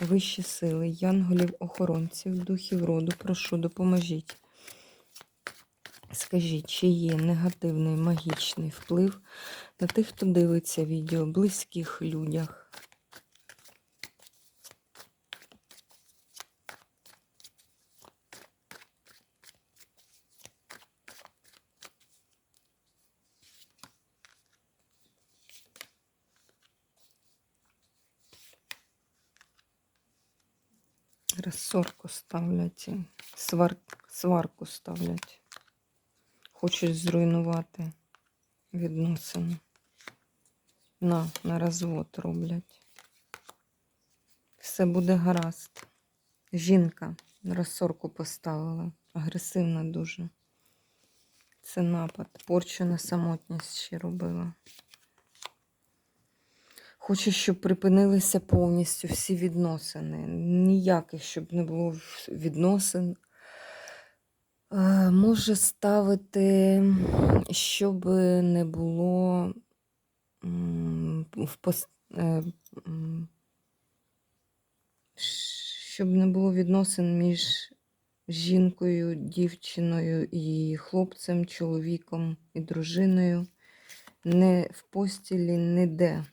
вищі сили, янголів-охоронців, духів роду, прошу, допоможіть. Скажіть, чи є негативний магічний вплив на тих, хто дивиться відео, близьких людях? Розсорку ставлять, свар... сварку ставлять. Хочуть зруйнувати відносини. На, на розвод роблять. Все буде гаразд. Жінка розсорку поставила. Агресивна дуже. Це напад. Порчу на самотність ще робила. Хочу, щоб припинилися повністю всі відносини. Ніяких, щоб не було відносин. Е, Може ставити, щоб не було в е, щоб не було відносин між жінкою, дівчиною і хлопцем, чоловіком і дружиною. Не в постілі, ніде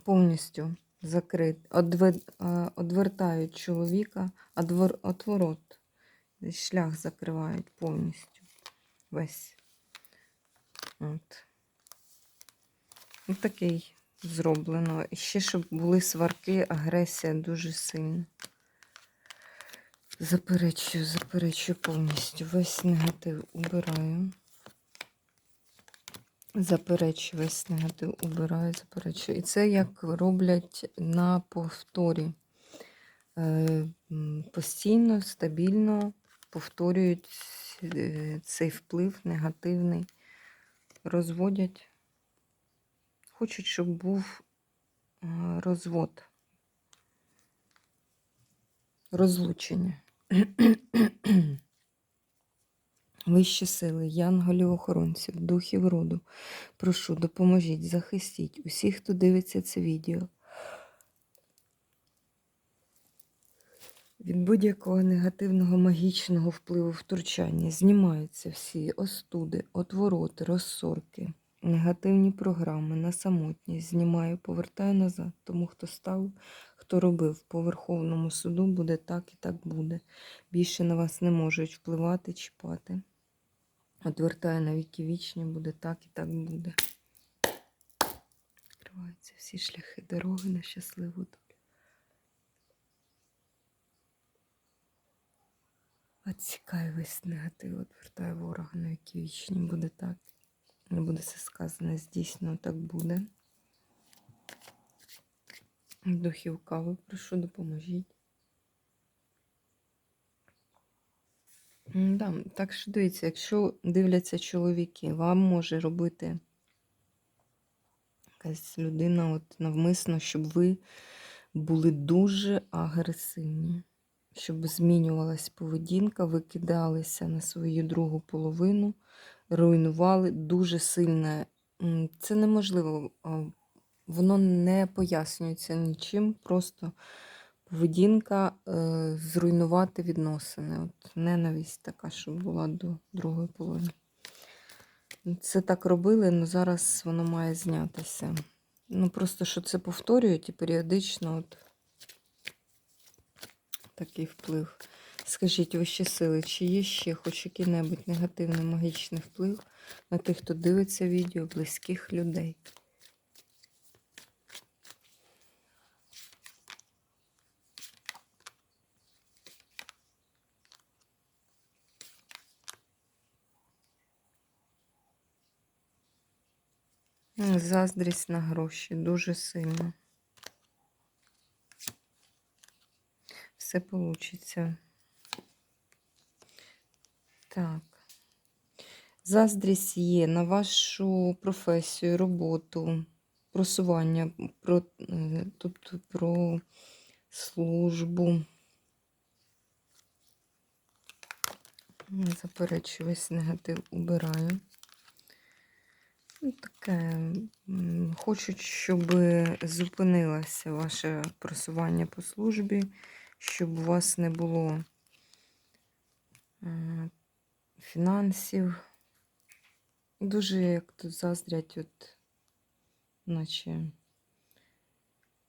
повністю закрит, е, одвертають чоловіка, одвор, отворот, шлях закривають повністю весь. От. Ось такий зроблено. І ще, щоб були сварки, агресія дуже сильна. Заперечую, заперечую повністю. Весь негатив убираю. Заперечую, весь негатив убираю, заперечую. І це як роблять на повторі. Е, Постійно, стабільно повторюють е, цей вплив негативний, розводять. Хочуть, щоб був е, розвод, розлучення. Вищі сили, янголів охоронців, духів роду. Прошу, допоможіть, захистіть усіх, хто дивиться це відео. Від будь-якого негативного магічного впливу втручання знімаються всі остуди, отвороти, розсорки, негативні програми на самотність. Знімаю, повертаю назад. Тому хто став, хто робив по Верховному суду, буде так і так буде. Більше на вас не можуть впливати, чіпати. Отвертаю на віки вічні, буде так і так буде. Відкриваються всі шляхи дороги на щасливу долю. Отсікаю весь негатив, відвертаю ворога на віки вічні, буде так. Не буде все сказане, здійснено так буде. Духів кави, прошу, допоможіть. Да, так що дивіться, якщо дивляться чоловіки, вам може робити якась людина от навмисно, щоб ви були дуже агресивні, щоб змінювалась поведінка, ви кидалися на свою другу половину, руйнували дуже сильне. Це неможливо, воно не пояснюється нічим, просто поведінка е, зруйнувати відносини. От Ненависть така, щоб була до другої половини. Це так робили, але зараз воно має знятися. Ну, просто що це повторюють і періодично от такий вплив. Скажіть, вищі сили, чи є ще хоч який-небудь негативний магічний вплив на тих, хто дивиться відео, близьких людей? Заздрість на гроші дуже сильно. Все получиться. Так. Заздрість є на вашу професію, роботу, просування, про, е, тобто про службу. Не Заперечую, весь негатив убираю. Ну, таке. Хочуть, щоб зупинилося ваше просування по службі, щоб у вас не було е, фінансів. Дуже як тут заздрять, от, наче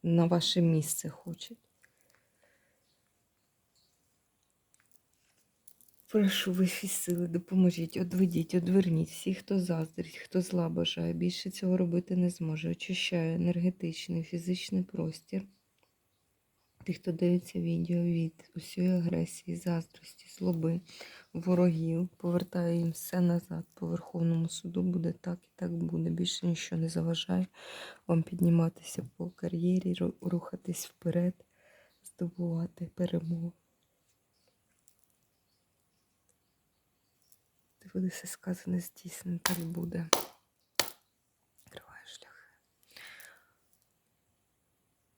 на ваше місце хочуть. Прошу вищі сили, допоможіть, одведіть, одверніть всіх, хто заздрить, хто зла бажає, більше цього робити не зможе. Очищаю енергетичний, фізичний простір. Тих, хто дивиться відео від усієї агресії, заздрості, злоби, ворогів, повертаю їм все назад. По Верховному суду буде так і так буде. Більше нічого не заважає вам підніматися по кар'єрі, рухатись вперед, здобувати перемогу. Буде все сказане здійснено, так буде. Відкриваю шляхи.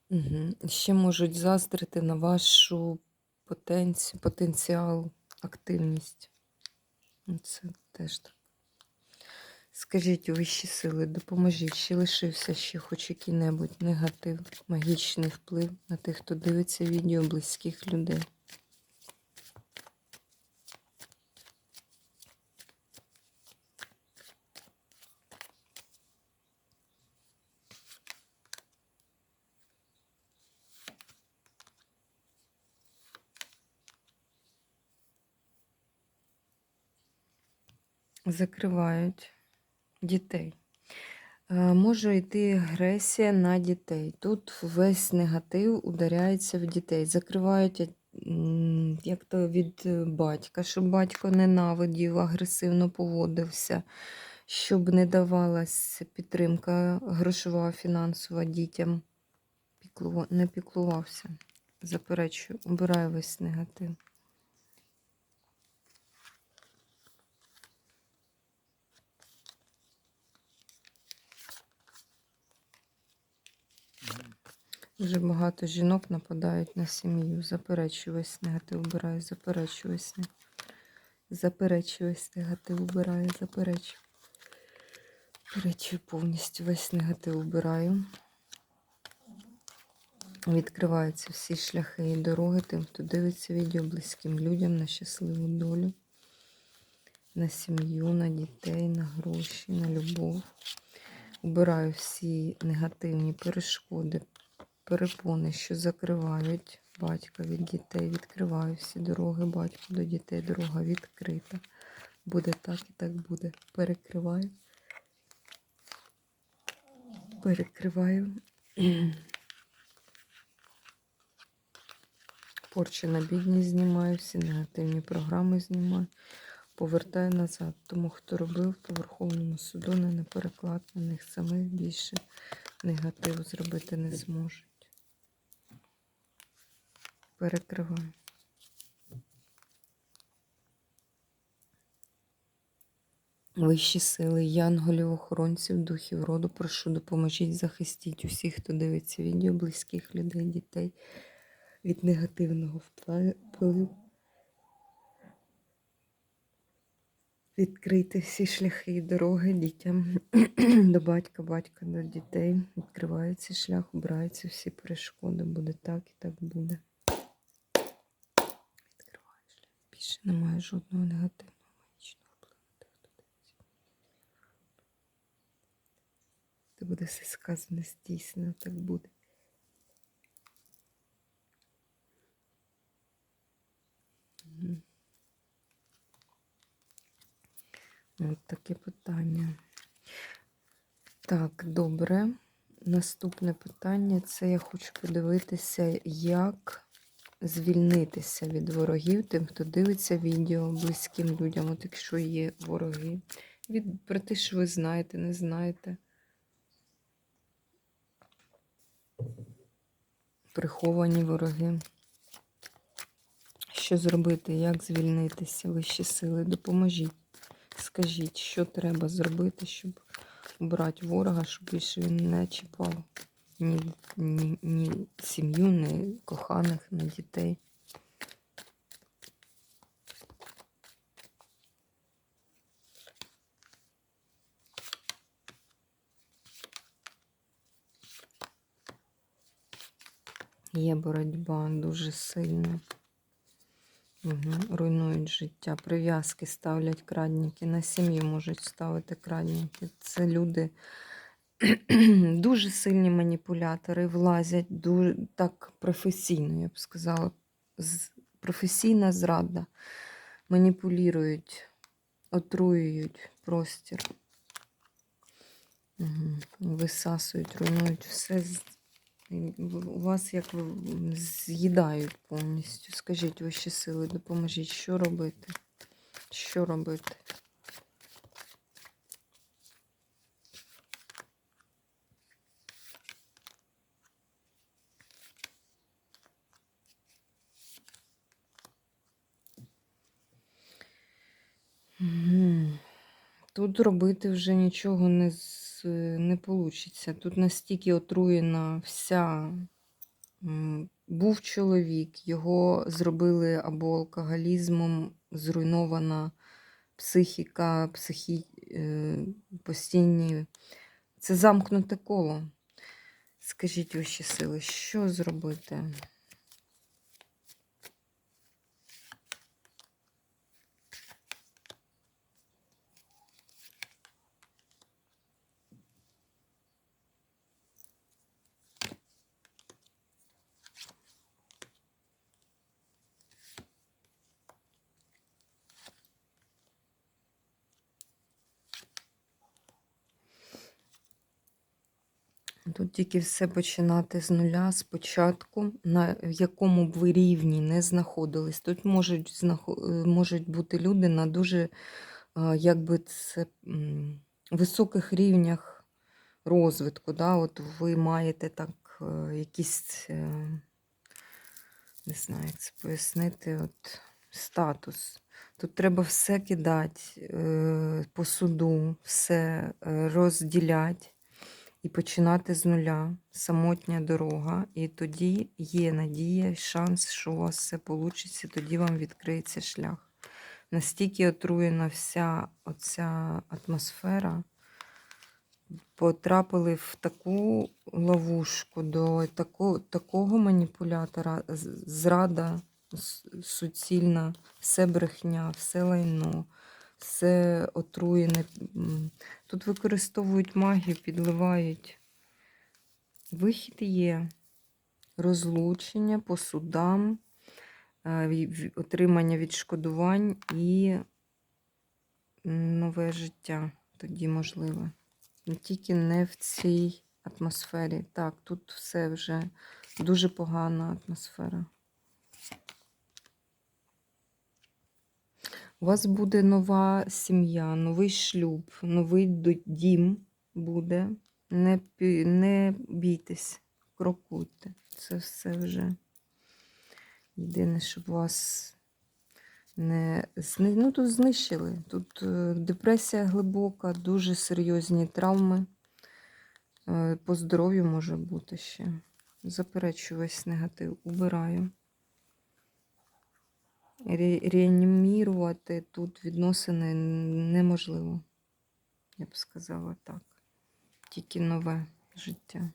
Угу. Ще можуть заздрити на вашу потенцію, потенціал, активність. Ну, Це теж так. Скажіть, вищі сили, допоможіть, чи лишився ще хоч який-небудь негатив, магічний вплив на тих, хто дивиться відео близьких людей. Закривають дітей. Е, Може йти агресія на дітей. Тут весь негатив ударяється в дітей. Закривають е, як то від е, батька, щоб батько ненавидів, агресивно поводився, щоб не давалась підтримка грошова, фінансова дітям. Не піклувався. Заперечую, убираю весь негатив. Дуже багато жінок нападають на сім'ю. Заперечую весь негатив, убираю, заперечую весь негатив. Весь негатив, убираю, заперечую. Заперечую повністю весь негатив убираю. Відкриваються всі шляхи і дороги тим, хто дивиться відео близьким людям на щасливу долю, на сім'ю, на дітей, на гроші, на любов. Убираю всі негативні перешкоди, перепони, що закривають батька від дітей. Відкриваю всі дороги батька до дітей. Дорога відкрита. Буде так і так буде. Перекриваю. Перекриваю. Порчу на бідність знімаю, всі негативні програми знімаю. Повертаю назад. Тому хто робив по Верховному суду, не на переклад на них самих більше негативу зробити не зможуть. Перекриваю. Вищі сили, янголів, охоронців, духів роду, прошу, допоможіть, захистіть усіх, хто дивиться відео, близьких людей, дітей від негативного впливу. Відкрити всі шляхи і дороги дітям до батька, батька до дітей. Відкривається шлях, убираються всі перешкоди. Буде так і так буде. Відкриваю шлях. Більше немає жодного негативного магічного впливу. Це буде все сказане, здійснено, так буде. Мгм. От таке питання. Так, добре. Наступне питання це я хочу подивитися, як звільнитися від ворогів, тим, хто дивиться відео близьким людям, от якщо є вороги. Від про те, що ви знаєте, не знаєте. Приховані вороги. що зробити, як звільнитися, вищі сили, допоможіть. Скажіть, що треба зробити, щоб обрати ворога, щоб більше він не чіпав ні, ні, ні сім'ю, ні коханих, ні дітей. Є боротьба дуже сильна. Угу. Руйнують життя. Прив'язки ставлять крадники. На сім'ю можуть ставити крадники. Це люди дуже сильні маніпулятори, влазять дуже так професійно, я б сказала. Професійна зрада. Маніпулюють, отруюють простір. Висасують, руйнують все. У вас як з'їдають повністю. Скажіть вищі сили, допоможіть, що робити? Що робити? Тут робити вже нічого не, з- не вийде. Тут настільки отруєна вся. Був чоловік, його зробили або алкоголізмом, зруйнована психіка, психі... е, постійні. Це замкнуте коло. Скажіть ваші сили, що зробити? Тут тільки все починати з нуля, спочатку, на якому б ви рівні не знаходились. Тут можуть, е, можуть бути люди на дуже, е, якби це високих рівнях розвитку. Да? От ви маєте так е, якийсь, е, не знаю, як це пояснити, от, статус. Тут треба все кидати по суду, все розділяти і починати з нуля. Самотня дорога. І тоді є надія, шанс, що у вас все вийде, тоді вам відкриється шлях. Настільки отруєна вся оця атмосфера, потрапили в таку ловушку до тако, такого маніпулятора, зрада суцільна, все брехня, все лайно, все отруєне. Тут використовують магію, підливають. Вихід є. Розлучення по судам, е, отримання відшкодувань і нове життя тоді можливе. Тільки не в цій атмосфері. Так, тут все вже дуже погана атмосфера. У вас буде нова сім'я, новий шлюб, новий дім буде. Не, не бійтесь, крокуйте. Це все вже. Єдине, щоб вас не ну, тут знищили. Тут е, депресія глибока, дуже серйозні травми. Е, По здоров'ю може бути ще. Заперечую весь негатив, убираю. Ре- Реанімірувати тут відносини неможливо. Я б сказала так. Тільки нове життя.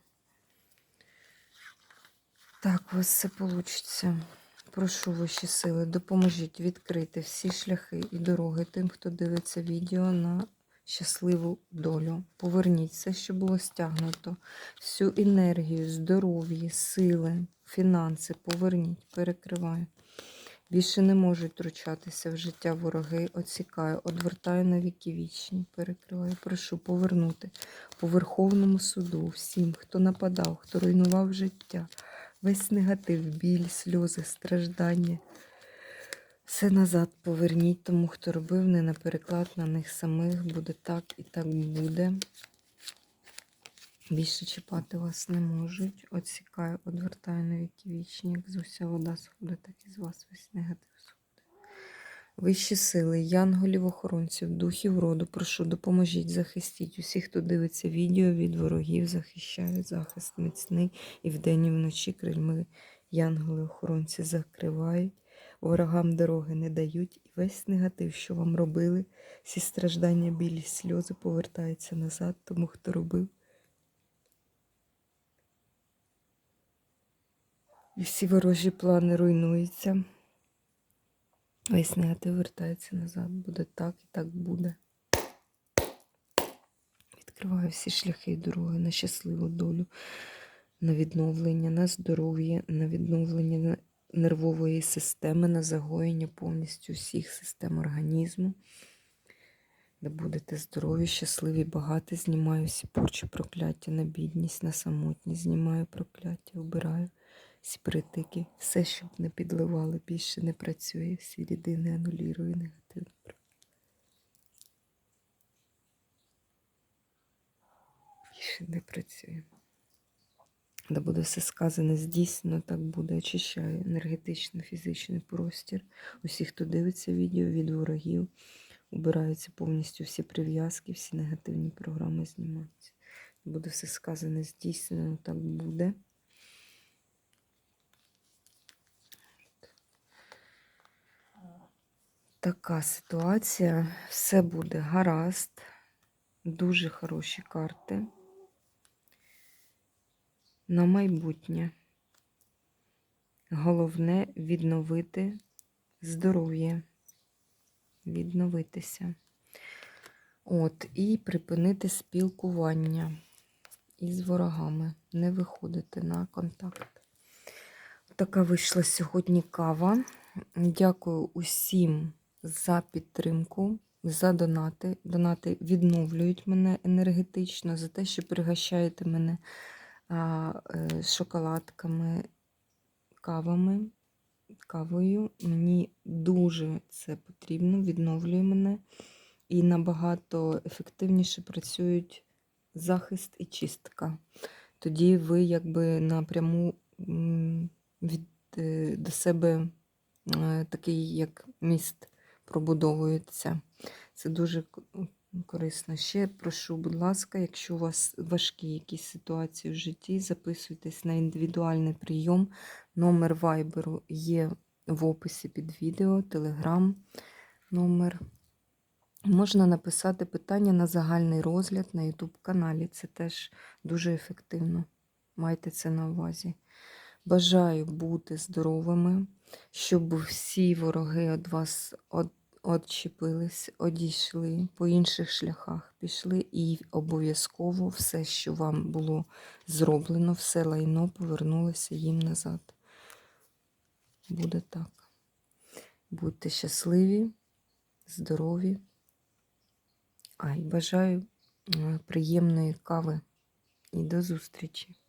Так, у вас все вийде. Прошу ваші сили, допоможіть відкрити всі шляхи і дороги тим, хто дивиться відео на щасливу долю. Поверніть все, що було стягнуто, всю енергію, здоров'я, сили, фінанси. Поверніть, перекриваю. Більше не можуть втручатися в життя вороги. Оцікаю, одвертаю на віки вічні. Перекриваю. Прошу повернути по Верховному суду всім, хто нападав, хто руйнував життя. Весь негатив, біль, сльози, страждання. Все назад поверніть тому, хто робив не на переклад на них самих. Буде так і так буде. Більше чіпати вас не можуть. Отсікаю, одвертаю на віки вічні, як з уся вода сходить, так і з вас весь негатив сходить. Вищі сили, янголів, охоронців, духів роду, прошу, допоможіть, захистіть усіх, хто дивиться відео від ворогів, захищають захист міцний і вдень, і вночі крильми янголи, охоронці закривають, ворогам дороги не дають, і весь негатив, що вам робили, всі страждання, білі сльози повертаються назад, тому хто робив. І всі ворожі плани руйнуються. Весь негатив вертається назад. Буде так і так буде. Відкриваю всі шляхи і дороги на щасливу долю, на відновлення, на здоров'я, на відновлення нервової системи, на загоєння повністю всіх систем організму. Де будете здорові, щасливі, багаті. Знімаю всі порчі, прокляття на бідність, на самотність. Знімаю прокляття, обираю всі притики. Все, щоб не підливали, більше не працює. Всі рідини анулірую негативно. Більше не працює. Де буде все сказане, здійснено, так буде. Очищаю енергетичний, фізичний простір. Усі, хто дивиться відео від ворогів, убираються повністю всі прив'язки, всі негативні програми знімаються. Буде все сказане, здійснено, так буде. Така ситуація. Все буде гаразд. Дуже хороші карти. На майбутнє. Головне відновити здоров'я, відновитися. От, і припинити спілкування із ворогами, не виходити на контакт. Така вийшла сьогодні кава. Дякую усім за підтримку, за донати. Донати відновлюють мене енергетично, за те, що пригощаєте мене е, шоколадками, кавами, кавою. Мені дуже це потрібно, відновлює мене. І набагато ефективніше працюють захист і чистка. Тоді ви якби напряму від, е, до себе е, такий як міст пробудовується. Це дуже корисно. Ще прошу, будь ласка, якщо у вас важкі якісь ситуації в житті, записуйтесь на індивідуальний прийом. Номер вайберу є в описі під відео, телеграм номер. Можна написати питання на загальний розгляд на YouTube каналі. Це теж дуже ефективно. Майте це на увазі. Бажаю бути здоровими, щоб всі вороги від вас odчепились, одійшли по інших шляхах, пішли і обов'язково все, що вам було зроблено, все лайно повернулося їм назад. Буде так. Будьте щасливі, здорові. А й бажаю е, приємної кави і до зустрічі!